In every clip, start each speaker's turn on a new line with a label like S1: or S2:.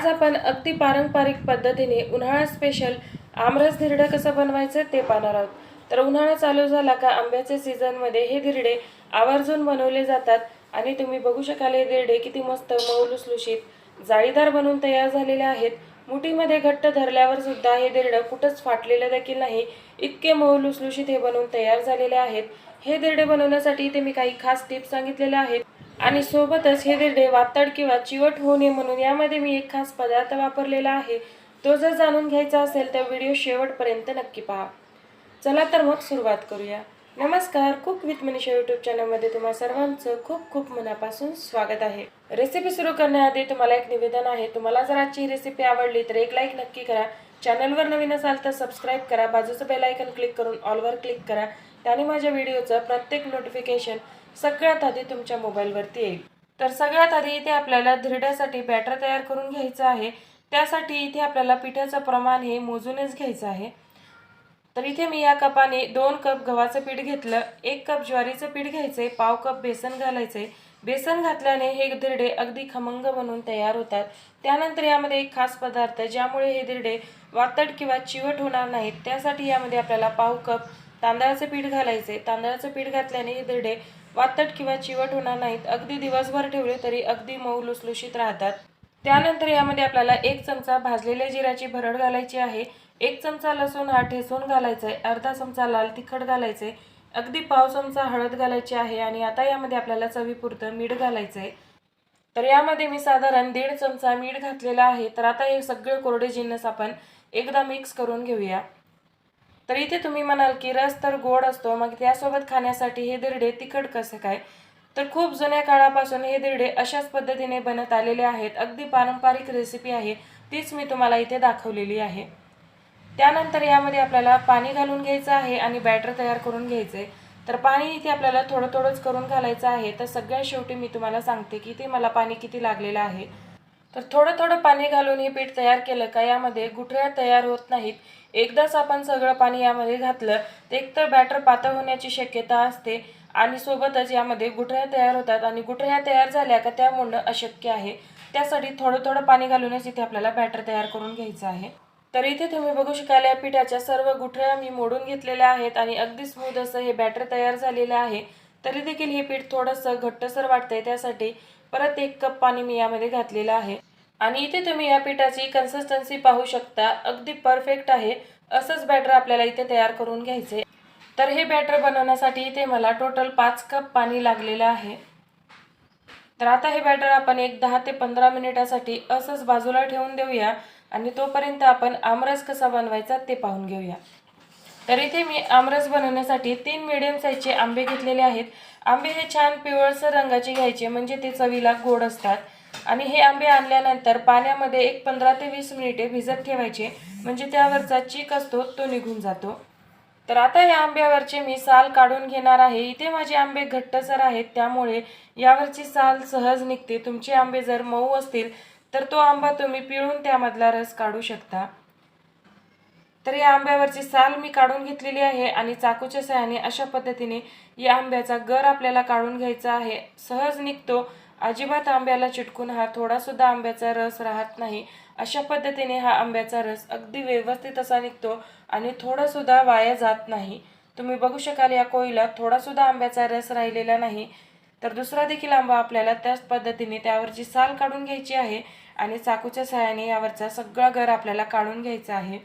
S1: आज आपण अगदी पारंपरिक पद्धतीने उन्हाळा स्पेशल आमरस धिरडं कसं बनवायचं ते पाहणार आहोत. तर उन्हाळा चालू झाला का आंब्याच्या सीझनमध्ये हे धिरडे आवर्जून बनवले जातात. आणि तुम्ही बघू शकाल हे धिरडे किती मस्त मऊ लुसलुशीत जाळीदार बनवून तयार झालेले आहेत. मुठीमध्ये घट्ट धरल्यावर सुद्धा हे धिरडं कुठंच फाटलेलं देखील नाही. इतके मऊ लुसलुशीत हे बनवून तयार झालेले आहेत. हे धिरडे बनवण्यासाठी इथे मी काही खास टिप्स सांगितलेल्या आहेत. आणि सोबतच हे धिरडे वातड किंवा चिवट होऊ नये म्हणून यामध्ये मी एक खास पदार्थ वापरलेला आहे. तो जर जाणून घ्यायचा असेल तर व्हिडिओ शेवटपर्यंत नक्की पहा. चला तर मग सुरुवात करूया. नमस्कार कुक विथ मनीषा यूट्यूब चॅनलमध्ये तुम्हा सर्वांचं खूप खूप मनापासून स्वागत आहे. रेसिपी सुरू करण्याआधी तुम्हाला एक निवेदन आहे. तुम्हाला जर आजची रेसिपी आवडली तर एक लाईक नक्की करा. चॅनलवर नवीन असाल तर सबस्क्राईब करा. बाजूचं बेलायकन क्लिक करून ऑलवर क्लिक करा. त्याने माझ्या व्हिडिओचं प्रत्येक नोटिफिकेशन सगळ्यात आधी तुमच्या मोबाईलवरती येईल. तर सगळ्यात आधी इथे आपल्याला धिरड्यासाठी बॅटर तयार करून घ्यायचं आहे. त्यासाठी इथे आपल्याला पिठाचं प्रमाण हे मोजूनच घ्यायचं आहे. तर इथे मी या कपाने दोन कप गव्हाचं पीठ घेतलं. एक कप ज्वारीचं पीठ घ्यायचं पाव कप बेसन घालायचंय. बेसन घातल्याने हे धिरडे अगदी खमंग बनून तयार होतात. त्यानंतर यामध्ये एक खास पदार्थ ज्यामुळे हे धिरडे वातड किंवा चिवट होणार नाहीत. त्यासाठी यामध्ये आपल्याला पाव कप तांदळाचं पीठ घालायचे. तांदळाचं पीठ घातल्याने हे धिरडे किंवा चिवट होणार नाहीत. अगदी दिवसभर ठेवले तरी अगदी मऊ लुसलुशीत राहतात. त्यानंतर यामध्ये आपल्याला एक चमचा भाजलेल्या जिऱ्याची भरड घालायची आहे. एक चमचा लसूण हा ठेसून घालायचा आहे. अर्धा चमचा लाल तिखट घालायचे अगदी पाव चमचा हळद घालायची आहे आणि आता यामध्ये आपल्याला चवीपुरतं मीठ घालायचं आहे तर यामध्ये मी साधारण दीड चमचा मीठ घातलेला आहे. तर आता हे सगळे कोरडे जिन्नस आपण एकदा मिक्स करून घेऊया. तर इथे तुम्ही म्हणाल की रस तर गोड असतो मग त्यासोबत खाण्यासाठी हे दिरडे तिखट कसं काय? तर खूप जुन्या काळापासून हे दिरडे अशाच पद्धतीने बनत आलेले आहेत. अगदी पारंपरिक रेसिपी आहे. तीच मी तुम्हाला इथे दाखवलेली आहे. त्यानंतर यामध्ये आपल्याला पाणी घालून घ्यायचं आहे आणि बॅटर तयार करून घ्यायचं आहे तर पाणी इथे आपल्याला थोडं थोडंच करून घालायचं आहे. तर सगळ्यात शेवटी मी तुम्हाला सांगते की ते मला पाणी किती लागलेलं आहे. तर थोडं थोडं पाणी घालून हे पीठ तयार केलं का यामध्ये गुठळ्या तयार होत नाहीत. एकदाच आपण सगळं पाणी यामध्ये घातलं तर एकतर बॅटर पातळ होण्याची शक्यता असते आणि सोबतच यामध्ये गुठळ्या तयार होतात आणि गुठळ्या तयार झाल्या का त्या मोडणं अशक्य आहे. त्यासाठी थोडं थोडं पाणी घालूनच इथे आपल्याला बॅटर तयार करून घ्यायचं आहे. तर इथे तुम्ही बघू शकाल या पिठाच्या सर्व गुठळ्या मी मोडून घेतलेल्या आहेत आणि अगदी स्मूथ असं हे बॅटर तयार झालेलं आहे. तरी देखील हे पीठ थोडंसं घट्टसर वाटतंय त्यासाठी परत एक कप पाणी मी यामध्ये घातलेलं आहे. आणि इथे तुम्ही या पिठाची कन्सिस्टन्सी पाहू शकता. अगदी परफेक्ट आहे. असंच बॅटर आपल्याला इथे तयार करून घ्यायचे. तर हे बॅटर बनवण्यासाठी इथे मला टोटल पाच कप पाणी लागलेलं आहे. तर आता हे बॅटर आपण एक दहा ते पंधरा मिनिटासाठी असंच बाजूला ठेवून देऊया. आणि तोपर्यंत आपण आमरस कसा बनवायचा ते पाहून घेऊया. तर इथे मी आमरस बनवण्यासाठी तीन मिडियम साईजचे आंबे घेतलेले आहेत. आंबे हे छान पिवळसर रंगाचे घ्यायचे म्हणजे ते चवीला गोड असतात. आणि हे आंबे आणल्यानंतर पाण्यामध्ये एक पंधरा ते वीस मिनिटे भिजत ठेवायचे म्हणजे त्यावरचा चीक असतो तो निघून जातो. तर आता या आंब्यावरचे मी साल काढून घेणार आहे. इथे माझे आंबे घट्टसर आहेत त्यामुळे यावरची साल सहज निघते. तुमचे आंबे जर मऊ असतील तर तो आंबा तुम्ही पिळून त्यामधला रस काढू शकता. तर या आंब्यावरची साल मी काढून घेतलेली आहे आणि चाकूच्या सहाय्याने अशा पद्धतीने या आंब्याचा गर आपल्याला काढून घ्यायचा आहे. सहज निघतो. अजिबात आंब्याला चिटकून हा थोडासुद्धा आंब्याचा रस राहत नाही. अशा पद्धतीने हा आंब्याचा रस अगदी व्यवस्थित असा निघतो आणि थोडासुद्धा वाया जात नाही. तुम्ही बघू शकाल या कोळीला थोडासुद्धा आंब्याचा रस राहिलेला नाही. तर दुसरा देखील आंबा आपल्याला त्याच पद्धतीने त्यावरची साल काढून घ्यायची आहे आणि चाकूच्या सहाय्याने यावरचा सगळा गर आपल्याला काढून घ्यायचा आहे.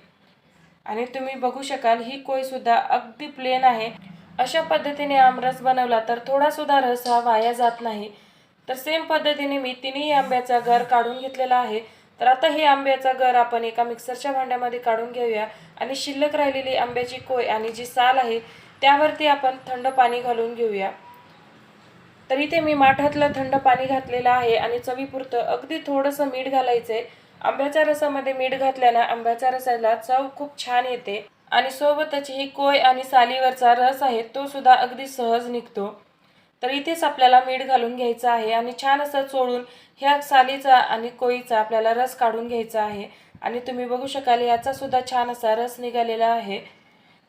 S1: आणि तुम्ही बघू शकाल ही कोयसुद्धा अगदी प्लेन आहे. अशा पद्धतीने आमरस बनवला तर थोडासुद्धा रस हा वाया जात नाही. तर सेम पद्धतीने मी तिन्ही आंब्याचा गर काढून घेतलेला आहे. तर आता हे आंब्याचा गर आपण एका मिक्सरच्या भांड्यामध्ये काढून घेऊया. आणि शिल्लक राहिलेली आंब्याची कोय आणि जी साल आहे त्यावरती आपण थंड पाणी घालून घेऊया. तर इथे मी माठातलं थंड पाणी घातलेलं आहे आणि चवीपुरतं अगदी थोडंसं मीठ घालायचं आहे आंब्याच्या रसामध्ये मीठ घातल्यानं आंब्याच्या रसाला चव खूप छान येते आणि सोबतच ही कोय आणि सालीवरचा रस आहे तो सुद्धा अगदी सहज निघतो. तर इथेच आपल्याला मीठ घालून घ्यायचं आहे आणि छान असं चोळून ह्या सालीचा आणि कोळीचा आपल्याला रस काढून घ्यायचा आहे. आणि तुम्ही बघू शकाल याचा सुद्धा छान असा रस निघालेला आहे.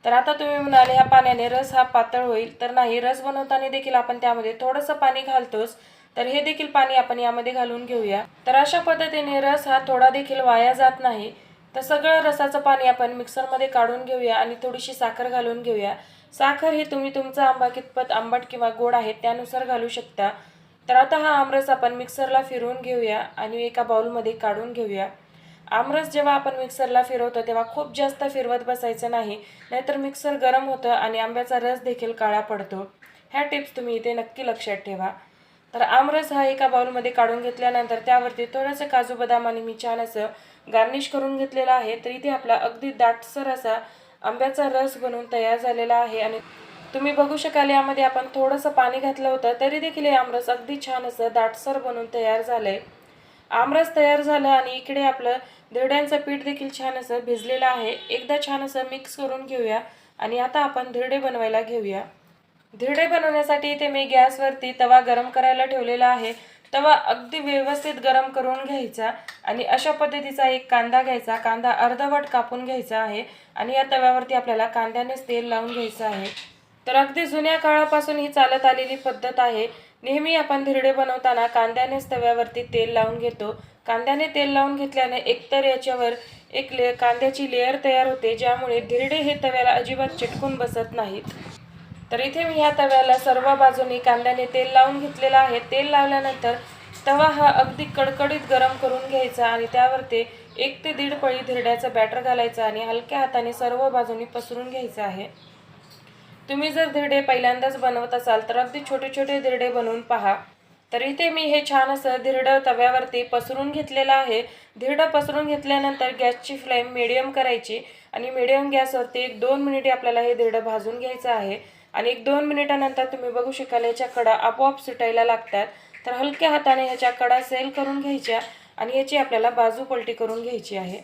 S1: तर आता तुम्ही म्हणाल ह्या पाण्याने रस हा पातळ होईल. तर नाही रस बनवताना देखील आपण त्यामध्ये थोडंसं पाणी घालतोच. तर हे देखील पाणी आपण यामध्ये घालून घेऊया. तर अशा पद्धतीने रस हा थोडा देखील वाया जात नाही. तर सगळं रसाचं पाणी आपण मिक्सरमध्ये काढून घेऊया आणि थोडीशी साखर घालून घेऊया. साखर ही तुम्ही तुमचा आंबा कितपत आंबट किंवा गोड आहे त्यानुसार घालू शकता. तर आता हा आमरस आपण मिक्सरला फिरवून घेऊया आणि एका बाउलमध्ये काढून घेऊया. आमरस जेव्हा आपण मिक्सरला फिरवतो तेव्हा खूप जास्त फिरवत बसायचं नाही नाहीतर मिक्सर गरम होतं आणि आंब्याचा रस देखील काळा पडतो. ह्या टिप्स तुम्ही इथे नक्की लक्षात ठेवा. तर आमरस हा एका बाउलमध्ये काढून घेतल्यानंतर त्यावरती थोडंसं काजू बदाम आणि मी छान असं गार्निश करून घेतलेलं आहे. तर इथे आपला अगदी दाटसर असा आंब्याचा रस बनवून तयार झालेला आहे आणि तुम्ही बघू शकाल यामध्ये आपण थोडंसं पाणी घातलं होतं तरी देखील हे आमरस अगदी छान असं दाटसर बनवून तयार झालं आहे आमरस तयार झालं आणि इकडे आपलं धिरड्यांचं पीठ देखील छान असं भिजलेलं आहे. एकदा छान असं मिक्स करून घेऊया आणि आता आपण धिरडे बनवायला घेऊया. धिरडे बनवण्यासाठी इथे मी गॅसवरती तवा गरम करायला ठेवलेला आहे. तवा अगदी व्यवस्थित गरम करून घ्यायचा आणि अशा पद्धतीचा एक कांदा घ्यायचा. कांदा अर्धवट कापून घ्यायचा आहे आणि या तव्यावरती आपल्याला कांद्यानेच तेल लावून घ्यायचं आहे. तर अगदी जुन्या काळापासून ही चालत आलेली पद्धत आहे. नेहमी आपण धिरडे बनवताना कांद्यानेच तव्यावरती तेल लावून घेतो. कांद्याने तेल लावून घेतल्याने एकतर याच्यावर एक ले कांद्याची लेअर तयार होते ज्यामुळे धिरडे हे तव्याला अजिबात चिटकून बसत नाहीत. तर इथे मी ह्या तव्याला सर्व बाजूनी कांद्याने तेल लावून घेतलेलं आहे. तेल लावल्यानंतर तवा हा अगदी कडकडीत गरम करून घ्यायचा आणि त्यावरती एक ते दीड पळी धिरड्याचं बॅटर घालायचं आणि हलक्या हाताने सर्व बाजूनी पसरून घ्यायचं आहे. तुम्ही जर धिरडे पहिल्यांदाच बनवत असाल तर अगदी छोटे छोटे धिरडे बनवून पहा. तर इथे मी हे छान असं धिरडं तव्यावरती पसरून घेतलेलं आहे. धिरडं पसरून घेतल्यानंतर गॅसची फ्लेम मिडियम करायची आणि मिडियम गॅसवरती एक दोन मिनिटे आपल्याला हे धिरडं भाजून घ्यायचं आहे. आणि एक दोन मिनिटानंतर तुम्ही बघू शकाल याच्या कडा आपोआप सुटायला लागतात. तर हलक्या हाताने ह्याच्या कडा सेल करून घ्यायच्या आणि याची आपल्याला बाजू पलटी करून घ्यायची आहे.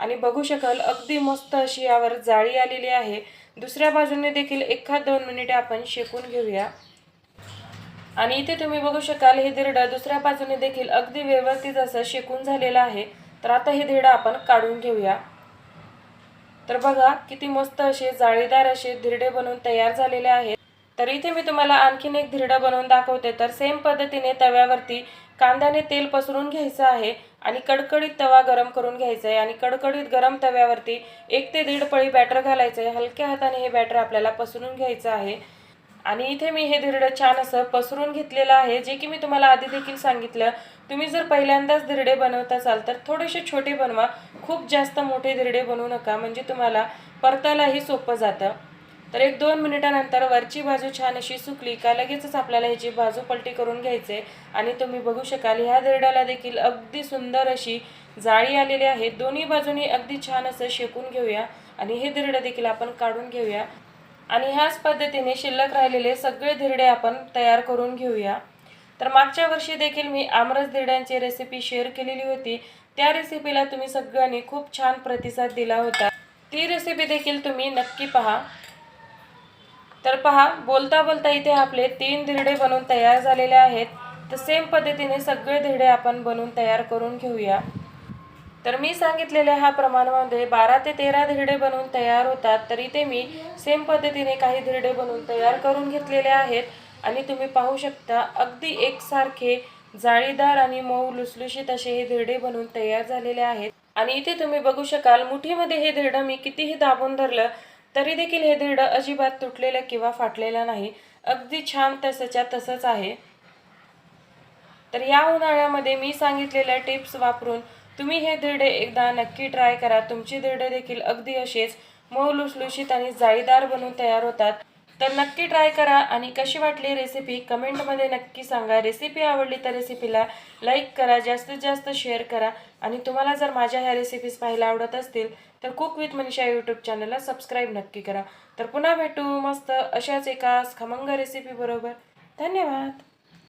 S1: आणि बघू शकाल अगदी मस्त अशी यावर जाळी आलेली आहे. दुसऱ्या बाजूने देखील एखाद दोन मिनिटे आपण शेकून घेऊया. आणि इथे तुम्ही बघू शकाल हे धिरडं दुसऱ्या बाजूने देखील अगदी व्यवस्थित असं शेकून झालेलं आहे. तर आता हे धिरडं आपण काढून घेऊया. तर बघा किती मस्त असे जाळीदार असे धिरडे बनवून तयार झालेले आहेत. तर इथे मी तुम्हाला आणखीन एक धिरडा बनवून दाखवते. तर सेम पद्धतीने तव्यावरती कांद्याने तेल पसरून घ्यायचं आहे आणि कडकडीत तवा गरम करून घ्यायचा आहे आणि कडकडीत गरम तव्यावरती एक ते दीड पळी बॅटर घालायचं आहे. हलक्या हाताने हे बॅटर आपल्याला पसरून घ्यायचं आहे. आणि इथे मी हे धिरडं छान असं पसरून घेतलेलं आहे जे की मी तुम्हाला आधी देखील सांगितलं. तुम्ही जर पहिल्यांदाच धिरडे बनवत असाल तर थोडेसे छोटे बनवा. खूप जास्त मोठे धिरडे बनवू नका म्हणजे तुम्हाला परतायलाही सोपं जातं. तर एक दोन मिनिटानंतर वरची बाजू छान अशी सुकली का लगेचच आपल्याला ह्याची बाजू पलटी करून घ्यायचे. आणि तुम्ही बघू शकाल ह्या धिरड्याला देखील अगदी सुंदर अशी जाळी आलेली आहे. दोन्ही बाजूनी अगदी छान असं शेकून घेऊया. आणि हे धिरडं देखील आपण काढून घेऊया. आणि ह्याच पद्धतीने शिल्लक राहिलेले सगळे धिरडे आपण तयार करून घेऊया. तर मागच्या वर्षी देखील मी आमरस धिरड्यांची रेसिपी शेअर केलेली होती. त्या रेसिपीला तुम्ही सगळ्यांनी खूप छान प्रतिसाद दिला होता. ती रेसिपी देखील तुम्ही नक्की पहा. तर पहा बोलता बोलता इथे आपले तीन धिरडे बनवून तयार झालेले आहेत. तर सेम पद्धतीने सगळे धिरडे आपण बनवून तयार करून घेऊया. तर मी सांगितलेल्या ह्या प्रमाणामध्ये बारा ते तेरा धिरडे बनवून तयार होतात तरी ते मी सेम पद्धतीने काही धिरडे बनवून तयार करून घेतलेले आहेत. आणि तुम्ही पाहू शकता अगदी एकसारखे जाळीदार आणि मऊ लुसलुशीत असे हे धिरडे बनवून तयार झालेले आहेत. आणि इथे तुम्ही बघू शकाल मुठीमध्ये हे धिरडं मी कितीही दाबून धरलं तरी देखील हे धिरडं अजिबात तुटलेलं किंवा फाटलेलं नाही. अगदी छान तसंच्या तसंच आहे. तर या उन्हाळ्यामध्ये मी सांगितलेल्या टिप्स वापरून तुम्ही हे धिरडे एकदा नक्की ट्राय करा. तुमचे धिरडे देखील अगदी असेच मऊ लुसलुशीत आणि जाळीदार बनून तयार होतात. तर नक्की ट्राय करा आणि कशी वाटली रेसिपी कमेंटमध्ये नक्की सांगा. रेसिपी आवडली तर रेसिपीला लाईक करा जास्तीत जास्त शेअर करा आणि तुम्हाला जर माझ्या ह्या रेसिपीज पाहायला आवडत असतील तर कुक विथ मनीषा यूट्यूब चॅनलला सबस्क्राईब नक्की करा. तर पुन्हा भेटू मस्त अशाच एका खमंग रेसिपी बरोबर. धन्यवाद.